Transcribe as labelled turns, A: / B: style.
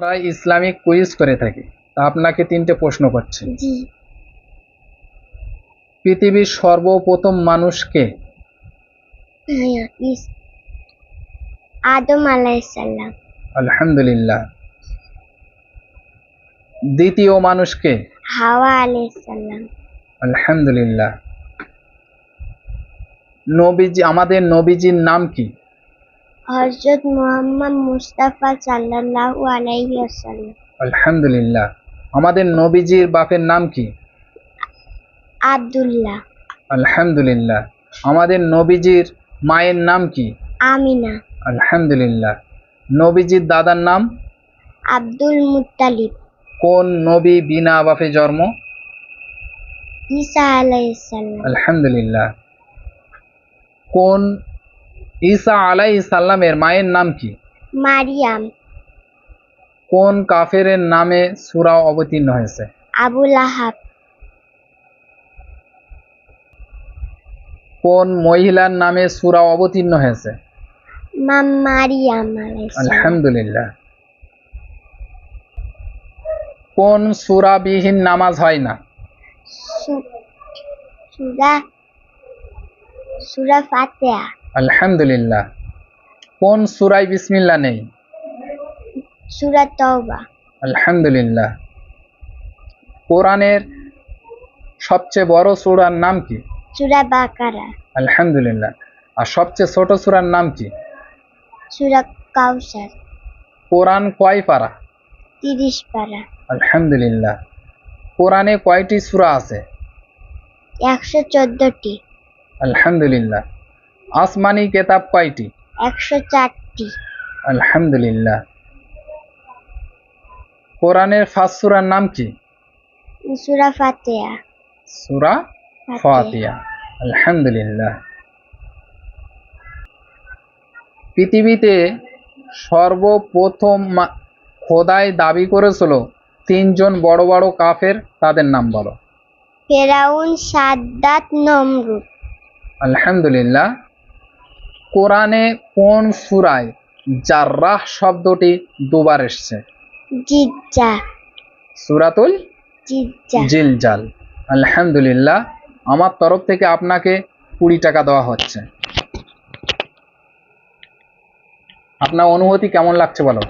A: আমরা Islamic quiz করে থাকি। তা আপনাকে তিনটে প্রশ্ন করছি। পৃথিবীর সর্বপ্রথম মানুষকে
B: হ্যাঁ, ইস- আদম আলাইসাল্লাম
A: আলহামদুলিল্লাহ। দ্বিতীয় মানুষকে
B: হাওয়া আলাইসাল্লাম
A: আলহামদুলিল্লাহ। নবীজি আমাদের নবীজির নাম কি?
B: হজরত মোহাম্মদ মুস্তাফা সাল্লাল্লাহু আলাইহি ওয়াসাল্লাম।
A: আলহামদুলিল্লাহ। আমাদের নবীজির বাপের নাম কি?
B: আব্দুল্লাহ।
A: আলহামদুলিল্লাহ। আমাদের নবীজির মায়ের নাম কি?
B: আমিনা।
A: আলহামদুলিল্লাহ। নবীজির দাদার নাম?
B: আব্দুল মুত্তালিব।
A: কোন নবী বিনা বাপে জন্ম?
B: ঈসা আলাইসাল্লাম
A: আলহামদুলিল্লাহ। কোন ঈসা আলাই সাল্লামের মায়ের নাম কি?
B: মারিয়াম।
A: কোন কাফেরের নামে সূরা অবতীর্ণ হয়েছে?
B: আবুল আহাব
A: কোন মহিলার নামে সূরা অবতীর্ণ হয়েছে?
B: মা মারিয়াম
A: আলহামদুলিল্লাহ। কোন সূরাবিহীন নামাজ হয় না?
B: সূরা সূরা ফাতিহা।
A: আলহামদুলিল্লাহ। কোন সূরায় বিসমিল্লাহ নেই?
B: সূরা তওবা।
A: আলহামদুলিল্লাহ। কোরআনের সবচেয়ে বড় সূরার নাম কি?
B: সূরা বাকারা।
A: আলহামদুলিল্লাহ। আর সবচেয়ে ছোট সূরার নাম কি?
B: সূরা কাউসার
A: কোরআন কয় পারা?
B: তিরিশ পারা।
A: আলহামদুলিল্লাহ। কোরআনে কয়টি সূরা আছে?
B: একশো চোদ্দটি।
A: আলহামদুলিল্লাহ। আসমানি কেতাব কয়টি?
B: একশো চারটি।
A: আলহামদুলিল্লাহ। কোরআনের ফার্স্ট সূরার নাম কি?
B: সূরা ফাতিহা।
A: সূরা ফাতিহা। আলহামদুলিল্লাহ। পৃথিবীতে সর্বপ্রথম খোদাই দাবি করেছিল তিনজন বড় বড় কাফের তাদের নাম বলো।
B: ফেরাউন সাদ্দাত নমরুদ।
A: আলহামদুলিল্লাহ। কোরআনে কোন সূরায় জাররাহ শব্দটি দুবার এসছে?
B: জিজ্জা।
A: সূরাতুল
B: জিজ্জা।
A: জিলজাল। আলহামদুলিল্লাহ আমার তরফ থেকে আপনাকে কুড়ি টাকা দেওয়া হচ্ছে। আপনার অনুভূতি কেমন লাগছে বলো?